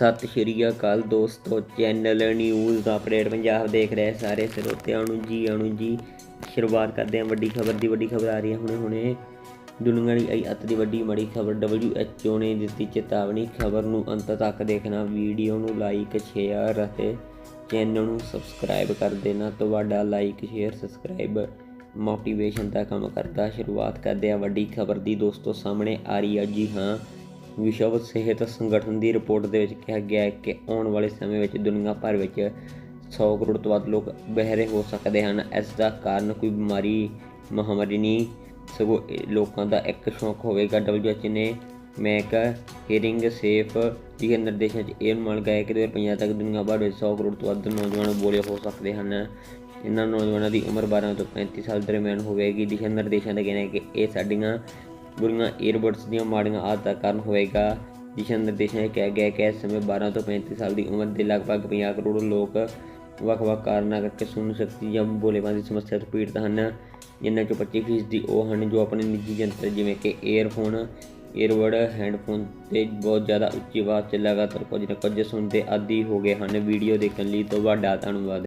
ਸਤਿ ਸ਼੍ਰੀ ਅਕਾਲ ਦੋਸਤੋ ਚੈਨਲ ਨਿਊਜ਼ ਅਪਡੇਟ ਪੰਜਾਬ ਦੇਖ ਰਹੇ ਸਾਰੇ ਸਰੋਤਿਆਂ ਨੂੰ ਜੀ, ਆਣੂ ਜੀ। ਸ਼ੁਰੂਆਤ ਕਰਦੇ ਹਾਂ ਵੱਡੀ ਖਬਰ ਦੀ, ਵੱਡੀ ਖਬਰ ਆ ਰਹੀ ਹੈ ਹੁਣੇ ਹੁਣੇ। ਦੁਨੀਆ ਦੀ ਆਈ ਅੱਤ ਦੀ ਵੱਡੀ ਮੜੀ ਖਬਰ, WHO ਨੇ ਦਿੱਤੀ ਚੇਤਾਵਨੀ। ਖਬਰ ਨੂੰ ਅੰਤ ਤੱਕ ਦੇਖਣਾ, ਵੀਡੀਓ ਨੂੰ ਲਾਈਕ ਸ਼ੇਅਰ ਅਤੇ ਚੈਨਲ ਨੂੰ ਸਬਸਕ੍ਰਾਈਬ ਕਰ ਦੇਣਾ। ਤੁਹਾਡਾ ਲਾਈਕ ਸ਼ੇਅਰ ਸਬਸਕ੍ਰਾਈਬ ਮੋਟੀਵੇਸ਼ਨ ਦਾ ਕੰਮ ਕਰਦਾ। ਸ਼ੁਰੂਆਤ ਕਰਦੇ ਆ ਵੱਡੀ ਖਬਰ ਦੀ। ਦੋਸਤੋ, ਸਾਹਮਣੇ ਆ ਰਹੀ ਹੈ ਜੀ, ਹਾਂ। ਵਿਸ਼ਵ ਸਿਹਤ ਸੰਗਠਨ ਦੀ ਰਿਪੋਰਟ ਦੇ ਵਿੱਚ ਕਿਹਾ ਗਿਆ ਹੈ ਕਿ ਆਉਣ ਵਾਲੇ ਸਮੇਂ ਵਿੱਚ ਦੁਨੀਆ ਭਰ ਵਿੱਚ 100 ਕਰੋੜ ਤੋਂ ਵੱਧ ਲੋਕ ਬਹਿਰੇ ਹੋ ਸਕਦੇ ਹਨ। ਇਸ ਦਾ ਕਾਰਨ ਕੋਈ ਬਿਮਾਰੀ, ਮਹਾਮਾਰੀ ਨਹੀਂ, ਸਗੋਂ ਇਹ ਲੋਕਾਂ ਦਾ ਇੱਕ ਸ਼ੌਕ ਹੋਵੇਗਾ। WHO ਨੇ ਮੈਕ ਹੀਰਿੰਗ ਸੇਫ ਜਿਹੇ ਨਿਰਦੇਸ਼ਾਂ 'ਚ ਇਹ ਅਨੁਮਾਨ ਲਗਾਇਆ ਕਿ 2050 ਤੱਕ ਦੁਨੀਆ ਭਰ ਵਿੱਚ 100 ਕਰੋੜ ਤੋਂ ਵੱਧ ਨੌਜਵਾਨ ਬੋਲੇ ਹੋ ਸਕਦੇ ਹਨ। ਇਹਨਾਂ ਨੌਜਵਾਨਾਂ ਦੀ ਉਮਰ 12 ਤੋਂ 35 ਸਾਲ ਦਰਮਿਆਨ ਹੋਵੇਗੀ। ਦਿਸ਼ਾ ਨਿਰਦੇਸ਼ਾਂ ਦਾ ਕਹਿਣਾ ਹੈ ਕਿ ਇਹ ਸਾਡੀਆਂ ਬੁਰੀਆਂ ਈਅਰਬਡਸ ਦੀਆਂ ਮਾੜੀਆਂ ਆਦਤਾਂ ਕਾਰਨ ਹੋਏਗਾ ਦਿਸ਼ਾ ਨਿਰਦੇਸ਼ਾਂ 'ਚ ਕਿਹਾ ਗਿਆ ਕਿ ਇਸ ਸਮੇਂ 12 ਤੋਂ 35 ਸਾਲ ਦੀ ਉਮਰ ਦੇ ਲਗਭਗ 50 ਕਰੋੜ ਲੋਕ ਵੱਖ-ਵੱਖ ਕਾਰਨਾਂ ਕਰਕੇ ਸੁਣ ਸ਼ਕਤੀ ਜਾਂ ਬੋਲੇਬਾਜ਼ੀ ਦੀ ਸਮੱਸਿਆ ਤੋਂ ਪੀੜਤ ਹਨ। ਜਿਨ੍ਹਾਂ ਚੋਂ 25% ਉਹ ਹਨ ਜੋ ਆਪਣੇ ਨਿੱਜੀ ਯੰਤਰ ਜਿਵੇਂ ਕਿ ਏਅਰਫੋਨ ਏਅਰਬਡ ਹੈਂਡਫੋਨ ਤੇ ਬਹੁਤ ਜ਼ਿਆਦਾ ਉੱਚੀ ਆਵਾਜ਼ 'ਚ ਲਗਾਤਾਰ ਕੁਝ ਨਾ ਕੁਝ ਸੁਣਦੇ ਆਦੀ ਹੋ ਗਏ ਹਨ। ਵੀਡੀਓ ਦੇਖਣ ਲਈ ਤੁਹਾਡਾ ਧੰਨਵਾਦ।